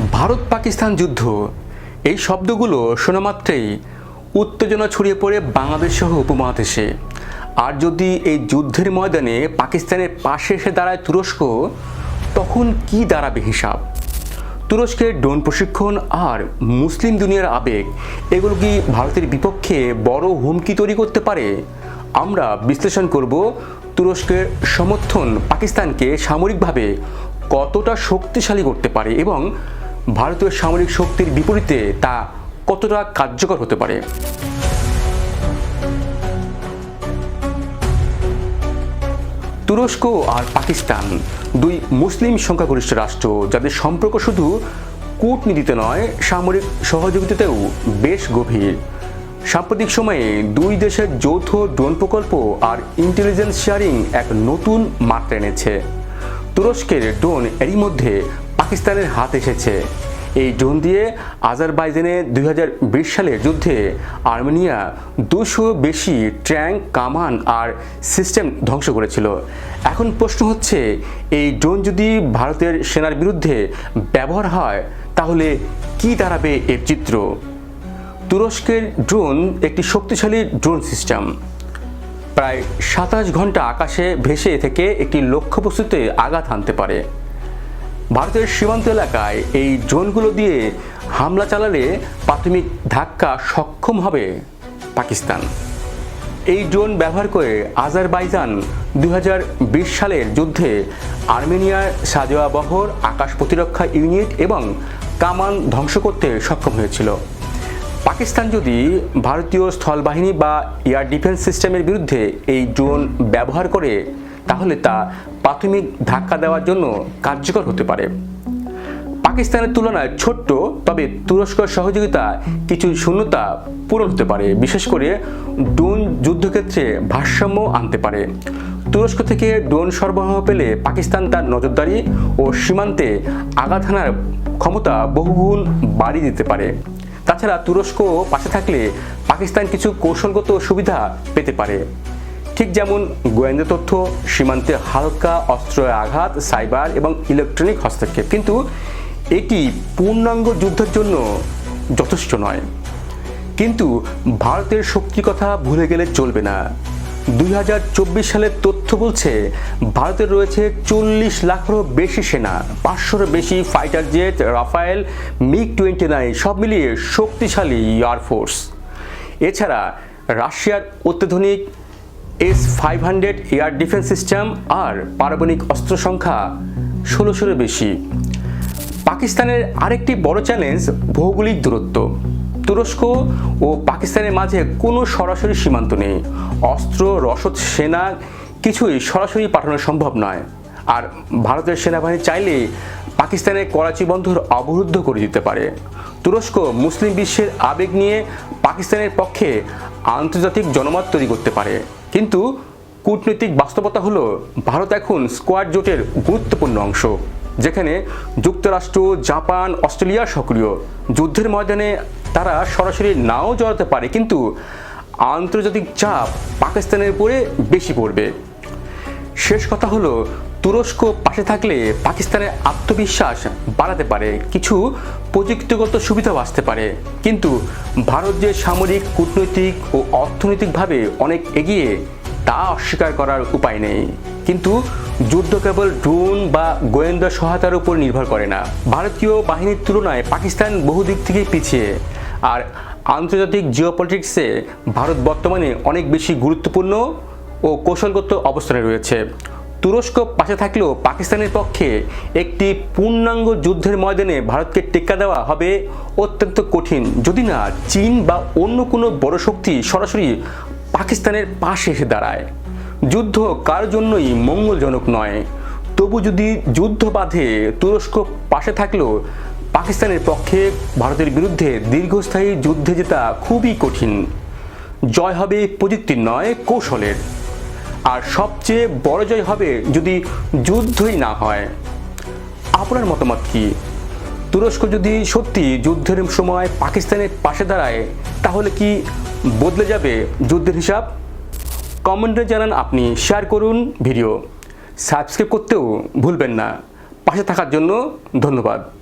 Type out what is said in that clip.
ভারত পাকিস্তান যুদ্ধ, এই শব্দগুলো শোনা মাত্রেই উত্তেজনা ছড়িয়ে পড়ে বাংলাদেশ সহ উপমহাদেশে। আর যদি এই যুদ্ধের ময়দানে পাকিস্তানের পাশে এসে দাঁড়ায় তুরস্ক, তখন কি দাঁড়াবে হিসাব? তুরস্কের ড্রোন প্রশিক্ষণ আর মুসলিম দুনিয়ার আবেগ, এগুলো কি ভারতের বিপক্ষে বড় হুমকি তৈরি করতে পারে? আমরা বিশ্লেষণ করব তুরস্কের সমর্থন পাকিস্তানকে সামরিকভাবে কতটা শক্তিশালী করতে পারে এবং ভারতীয় সামরিক শক্তির বিপরীতে তা কতটা কার্যকর হতে পারে? তুরস্ক আর পাকিস্তান দুই মুসলিম সংখ্যাগরিষ্ঠ রাষ্ট্র, যাদের সম্পর্ক শুধু কূটনীতিতে নয়, সামরিক সহযোগিতাতেও বেশ গভীর। সাম্প্রতিক সময়ে দুই দেশের যৌথ ড্রোন প্রকল্প আর ইন্টেলিজেন্স শেয়ারিং এক নতুন মাত্রা এনেছে। তুরস্কের ড্রোন এরই মধ্যে পাকিস্তানের হাত এসেছে। এই ড্রোন দিয়ে আজারবাইজানে দুই সালের যুদ্ধে আর্মেনিয়া দুশো বেশি ট্যাঙ্ক, কামান আর সিস্টেম ধ্বংস করেছিল। এখন প্রশ্ন হচ্ছে, এই ড্রোন যদি ভারতের সেনার বিরুদ্ধে ব্যবহার হয়, তাহলে কি দাঁড়াবে এর চিত্র? তুরস্কের ড্রোন একটি শক্তিশালী ড্রোন সিস্টেম। প্রায় সাতাশ ঘণ্টা আকাশে ভেসে থেকে একটি লক্ষ্যবস্তুতে আঘাত হানতে পারে। ভারতের সীমান্ত এলাকায় এই ড্রোনগুলো দিয়ে হামলা চালালে প্রাথমিক ধাক্কা সক্ষম হবে পাকিস্তান। এই ড্রোন ব্যবহার করে আজারবাইজান দু হাজার বিশ সালের যুদ্ধে আর্মেনিয়ার সাজোয়া বহর, আকাশ প্রতিরক্ষা ইউনিট এবং কামান ধ্বংস করতে সক্ষম হয়েছিল। পাকিস্তান যদি ভারতীয় স্থলবাহিনী বা এয়ার ডিফেন্স সিস্টেমের বিরুদ্ধে এই ড্রোন ব্যবহার করে তাহলে তা প্রাথমিক ধাক্কা দেওয়ার জন্য কার্যকর হতে পারে। পাকিস্তানের তুলনায় ছোট্ট, তবে তুরস্ক সহযোগিতা কিছু শূন্যতা পূরণ হতে পারে। বিশেষ করে ড্রোন যুদ্ধক্ষেত্রে ভারসাম্য আনতে পারে। তুরস্ক থেকে ড্রোন সরবরাহ পেলে পাকিস্তান তার নজরদারি ও সীমান্তে আঘাত হানার ক্ষমতা বহুগুণ বাড়িয়ে দিতে পারে। তাছাড়া তুরস্ক পাশে থাকলে পাকিস্তান কিছু কৌশলগত সুবিধা পেতে পারে। ঠিক যেমন গোয়েন্দা তথ্য, সীমান্তে হালকা অস্ত্র আঘাত, সাইবার এবং ইলেকট্রনিক হস্তক্ষেপ। কিন্তু এটি পূর্ণাঙ্গ যুদ্ধের জন্য যথেষ্ট নয়। কিন্তু ভারতের শক্তির কথা ভুলে গেলে চলবে না। দুই হাজার চব্বিশ সালের তথ্য বলছে ভারতের রয়েছে চল্লিশ লাখেরও বেশি সেনা পাঁচশোরও বেশি fighter jet Rafale MiG twenty nine সব মিলিয়ে শক্তিশালী এয়ারফোর্স এছাড়া রাশিয়ার অত্যাধুনিক S five hundred air defence system আর পারমাণবিক অস্ত্র সংখ্যা ষোলোশোরও বেশি। পাকিস্তানের আরেকটি বড় চ্যালেঞ্জ ভৌগোলিক দূরত্ব। তুরস্ক ও পাকিস্তানের মাঝে কোনো সরাসরি সীমান্ত নেই। অস্ত্র, রসদ, সেনা কিছুই সরাসরি পাঠানো সম্ভব নয়। আর ভারতের সেনাবাহিনী চাইলে পাকিস্তানের করাচি বন্দর অবরুদ্ধ করে দিতে পারে। তুরস্ক মুসলিম বিশ্বের আবেগ নিয়ে পাকিস্তানের পক্ষে আন্তর্জাতিক জনমত তৈরি করতে পারে। কিন্তু কূটনৈতিক বাস্তবতা হলো ভারত এখন স্কোয়াড জোটের গুরুত্বপূর্ণ অংশ, যেখানে যুক্তরাষ্ট্র, জাপান, অস্ট্রেলিয়া সক্রিয়। যুদ্ধের ময়দানে তারা সরাসরি নাও জড়াতে পারে, কিন্তু আন্তর্জাতিক চাপ পাকিস্তানের উপরে বেশি পড়বে। শেষ কথা হলো তুরস্ক পাশে থাকলে পাকিস্তানের আত্মবিশ্বাস বাড়াতে পারে, কিছু প্রযুক্তিগত সুবিধাও আসতে পারে। কিন্তু ভারত যে সামরিক, কূটনৈতিক ও অর্থনৈতিকভাবে অনেক এগিয়ে, তা অস্বীকার করার উপায় নেই। কিন্তু যুদ্ধ কেবল ড্রোন বা গোয়েন্দা সহায়তার উপর নির্ভর করে না। ভারতীয় বাহিনীর তুলনায় পাকিস্তান বহু দিক থেকেই পিছিয়ে। আর আন্তর্জাতিক জিওপলিটিক্সে ভারত বর্তমানে অনেক বেশি গুরুত্বপূর্ণ ও কৌশলগত অবস্থানে রয়েছে। তুরস্ক পাশে থাকলেও পাকিস্তানের পক্ষে একটি পূর্ণাঙ্গ যুদ্ধের ময়দানে ভারতকে টেক্কা দেওয়া হবে অত্যন্ত কঠিন। যদি না চীন বা অন্য কোনো বড় শক্তি সরাসরি পাকিস্তানের পাশে এসে দাঁড়ায়। যুদ্ধ কার জন্যই মঙ্গলজনক নয়। তবু যদি যুদ্ধ বাঁধে তুরস্ক পাশে থাকলেও পাকিস্তানের পক্ষে ভারতের বিরুদ্ধে দীর্ঘস্থায়ী যুদ্ধে জেতা খুবই কঠিন। জয় হবে প্রযুক্তির নয়, কৌশলের। আর সবচেয়ে বড় জয় হবে যদি যুদ্ধই না হয়। আপনার মতামত কি? তুরস্ক যদি সত্যি যুদ্ধের সময় পাকিস্তানের পাশে দাঁড়ায়, তাহলে কি বদলে যাবে যুদ্ধের হিসাব? কমেন্টে জানান আপনি, শেয়ার করুন ভিডিও। সাবস্ক্রাইব করতেও ভুলবেন না। পাশে থাকার জন্য ধন্যবাদ।